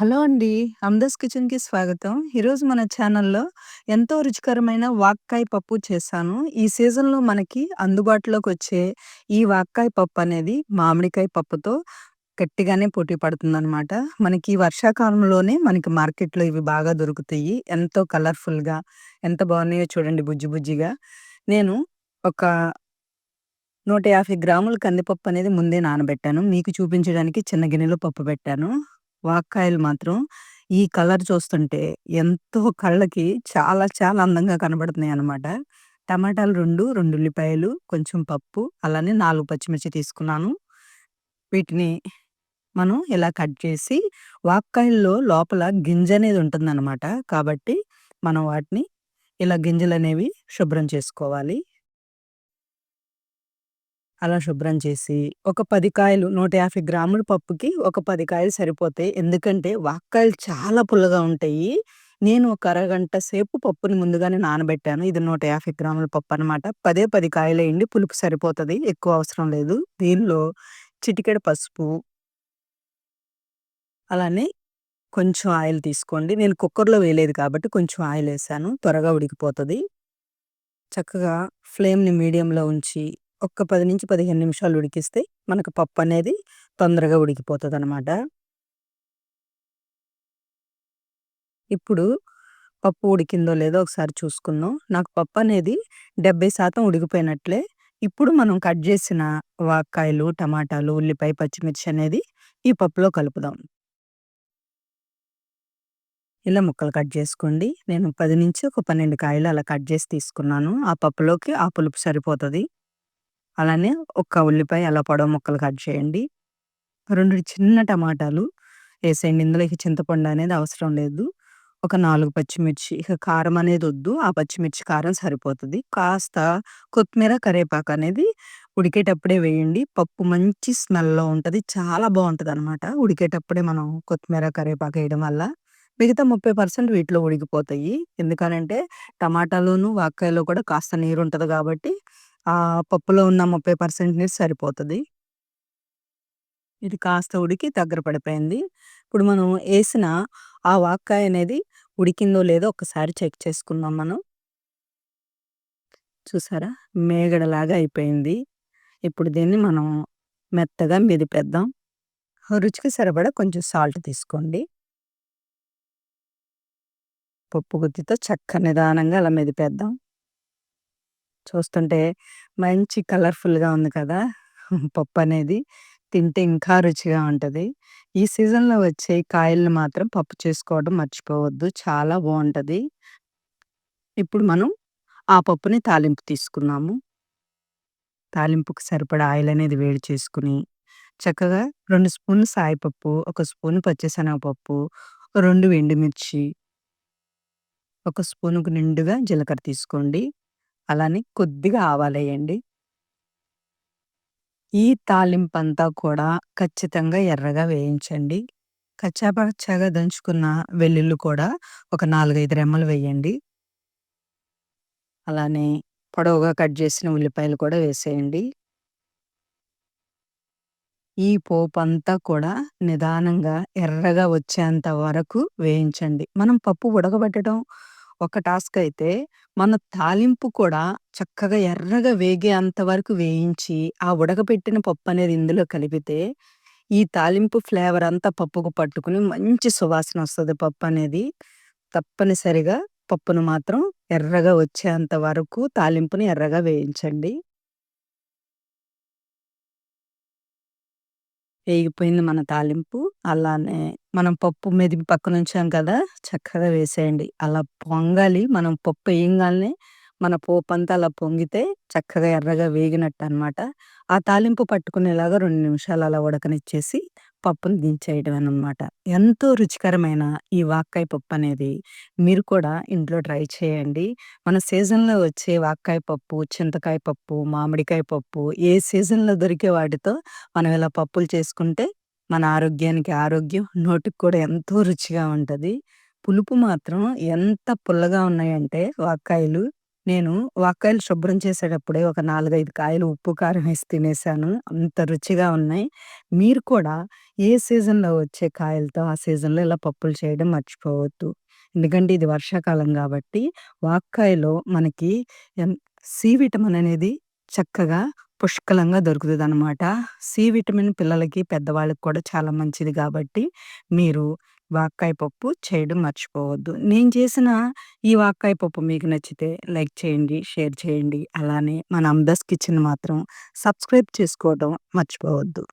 Hello అండి. అమ్దాస్ కిచెన్‌కి స్వాగతం. ఈరోజు మన ఛానల్‌లో ఎంతో రుచికరమైన వాక్కాయ పప్పు చేశాను. ఈ సీజన్‌లో మనకి అందుబాటులోకి వచ్చే ఈ వాక్కాయ పప్పనేది మామిడికాయ పప్పుతో గట్టిగానే పోటీ పడుతుందనమాట. మనకి వర్షాకాలంలోనే మనకి మార్కెట్‌లో ఇవి బాగా దొరుకుతాయి. ఎంతో కలర్‌ఫుల్‌గా ఎంత బాగున్నాయో చూడండి బుజ్జి బుజ్జిగా. నేను ఒక 150 గ్రాముల కందిపప్పు అనేది ముందే నానబెట్టాను. మీకు చూపించడానికి చిన్న గిన్నెలో పప్పు పెట్టాను. వాక్కాయలు మాత్రం ఈ కలర్ చూస్తుంటే ఎంతో కళ్ళకి చాలా చాలా అందంగా కనబడుతున్నాయి అనమాట టమాటాలు 2, 2 ఉల్లిపాయలు, కొంచెం పప్పు, అలానే 4 పచ్చిమిర్చి తీసుకున్నాను. వీటిని మనం ఇలా కట్ చేసి వాక్కాయల్లో లోపల గింజనేది ఉంటుందన్నమాట. కాబట్టి మనం వాటిని ఇలా గింజలనేవి శుభ్రం చేసుకోవాలి. అలా శుభ్రం చేసి ఒక 10 కాయలు 150 గ్రాముల పప్పుకి ఒక 10 కాయలు సరిపోతాయి. ఎందుకంటే వాక్కాయలు చాలా పుల్లగా ఉంటాయి. నేను ఒక అరగంట సేపు పప్పుని ముందుగానే నానబెట్టాను. ఇది 150 గ్రాముల పప్పనమాట. పదే 10 కాయలేయండి. పులుపు సరిపోతది. ఎక్కువ అవసరం లేదు. దీనిలో చిటికెడు పసుపు అలానే కొంచెం ఆయిల్ తీసుకోండి. నేను కుక్కర్‌లో వేయలేదు కాబట్టి కొంచెం ఆయిల్ వేసాను త్వరగా ఉడికిపోతది. చక్కగా ఫ్లేమ్‌ని మీడియంలో ఉంచి ఒక్క 10-15 నిమిషాలు ఉడికిస్తే మనకు పప్పు అనేది తొందరగా ఉడికిపోతుంది అనమాట ఇప్పుడు పప్పు ఉడికిందో లేదో ఒకసారి చూసుకుందాం. నాకు పప్పు అనేది డెబ్బై శాతం ఉడికిపోయినట్లే. ఇప్పుడు మనం కట్ చేసిన వాక్కాయలు, టమాటాలు, ఉల్లిపాయ, పచ్చిమిర్చి అనేది ఈ పప్పులో కలుపుదాం. ఇలా ముక్కలు కట్ చేసుకోండి నేను పది నుంచి ఒక 12 కాయలు అలా కట్ చేసి తీసుకున్నాను. ఆ పప్పులోకి ఆ పులుపు సరిపోతుంది అలానే ఒక్క ఉల్లిపాయ అలా పొడవు ముక్కలు కట్ చేయండి. 2 చిన్న టమాటాలు ఏసేయండి. ఇందులో ఇక చింతపండు అనేది అవసరం లేదు. ఒక 4 పచ్చిమిర్చి ఇక కారం అనేది వద్దు. ఆ పచ్చిమిర్చి కారం సరిపోతది. కాస్త కొత్తిమీర, కరివేపాకు అనేది ఉడికేటప్పుడే వేయండి. పప్పు మంచి స్మెల్‌లో ఉంటది. చాలా బావుంటదనమాట. ఉడికేటప్పుడే మనం కొత్తిమీర, కరేపాకు వేయడం వల్ల. మిగతా 30% వీటిలో ఉడికిపోతాయి. ఎందుకనంటే టమాటాలోను, వాక్కాయలో కూడా కాస్త నీరుంటది కాబట్టి ఆ పప్పులో ఉన్న 30% నీరు సరిపోతుంది ఇది కాస్త ఉడికి దగ్గర పడిపోయింది. ఇప్పుడు మనం వేసిన ఆ వాక్కాయ అనేది ఉడికిందో లేదో ఒకసారి చెక్ చేసుకుందాం మనం. చూసారా? మేగడలాగా అయిపోయింది. ఇప్పుడు దీన్ని మనం మెత్తగా మెదిపేద్దాం. రుచికి సరిపడా కొంచెం సాల్ట్ తీసుకోండి. పప్పు గుత్తితో చక్క నిదానంగా అలా మెదిపేద్దాం. చూస్తుంటే మంచి కలర్‌ఫుల్‌గా ఉంది కదా! పప్పు అనేది తింటే ఇంకా రుచిగా ఉంటది. ఈ సీజన్‌లో వచ్చే కాయలను మాత్రం పప్పు చేసుకోవడం మర్చిపోవద్దు. చాలా బావుంటది. ఇప్పుడు మనం ఆ పప్పుని తాలింపు తీసుకున్నాము. తాలింపుకి సరిపడా ఆయిల్ అనేది వేడి చేసుకొని, చక్కగా 2 స్పూన్లు సాయిపప్పు ఒక స్పూన్ పచ్చిశనగపప్పు, 2 ఎండుమిర్చి ఒక స్పూనుకు నిండుగా జీలకర్ర తీసుకోండి. అలానే కొద్దిగా ఆవాలేయండి. ఈ తాలింపంతా కూడా ఖచ్చితంగా ఎర్రగా వేయించండి. కచ్చాపచ్చాగా దంచుకున్న వెల్లుల్లి కూడా ఒక 4, 5 రెమ్మలు వేయండి. అలానే పొడవుగా కట్ చేసిన ఉల్లిపాయలు కూడా వేసేయండి. ఈ పోపంతా కూడా నిదానంగా ఎర్రగా వచ్చేంత వరకు వేయించండి. మనం పప్పు ఉడకబెట్టడం ఒక టాస్క్ అయితే, మన తాలింపు కూడా చక్కగా ఎర్రగా వేగేంత వరకు వేయించి, ఆ ఉడకబెట్టిన పప్పనేది ఇందులో కలిపితే, ఈ తాలింపు ఫ్లేవర్ అంతా పప్పుకు పట్టుకుని మంచి సువాసన వస్తది పప్పనేది. తప్పనిసరిగా పప్పును మాత్రం ఎర్రగా వచ్చేంత వరకు తాలింపుని ఎర్రగా వేయించండి. వేగిపోయింది మన తాలింపు. అలానే మనం పప్పు మెదిపి పక్కనుంచాం కదా! చక్కగా వేసేయండి. అలా పొంగాలి. మనం పప్పు వేయంగానే మన పోపంతా అలా పొంగితే చక్కగా ఎర్రగా వేగినట్టు అనమాట ఆ తాలింపు పట్టుకునేలాగా రెండు నిమిషాలు అలా ఉడకనిచ్చేసి పప్పుని దించేయడమేననమాట. ఎంతో రుచికరమైన ఈ వాక్కాయ పప్పనేది మీరు కూడా ఇంట్లో ట్రై చేయండి. మన సీజన్‌లో వచ్చే వాక్కాయ పప్పు, చింతకాయ పప్పు, మామిడికాయ పప్పు ఏ సీజన్‌లో దొరికే వాటితో మనం ఇలా పప్పులు చేసుకుంటే మన ఆరోగ్యానికి ఆరోగ్యం, నోటికి కూడా ఎంతో రుచిగా ఉంటది. పులుపు మాత్రం ఎంత పుల్లగా ఉన్నాయంటే వాక్కాయలు నేను వాక్కాయలు శుభ్రం చేసేటప్పుడే ఒక 4, 5 కాయలు ఉప్పు, కారం వేసి తినేసాను. అంత రుచిగా ఉన్నాయి. మీరు కూడా ఏ సీజన్‌లో వచ్చే కాయలతో ఆ సీజన్‌లో ఇలా పప్పులు చేయడం మర్చిపోవద్దు. ఎందుకంటే ఇది వర్షాకాలం కాబట్టి వాక్కాయలో మనకి సి విటమిన్ అనేది చక్కగా పుష్కలంగా దొరుకుతదనమాట. సి విటమిన్ పిల్లలకి, పెద్దవాళ్ళకి కూడా చాలా మంచిది కాబట్టి మీరు వాక్కాయ పప్పు చేయడం మర్చిపోవద్దు. నేను చేసిన ఈ వాక్కాయ పప్పు మీకు నచ్చితే లైక్ చేయండి, షేర్ చేయండి. అలానే మన అమ్దాస్ కిచెన్ మాత్రం సబ్స్క్రైబ్ చేసుకోవడం మర్చిపోవద్దు.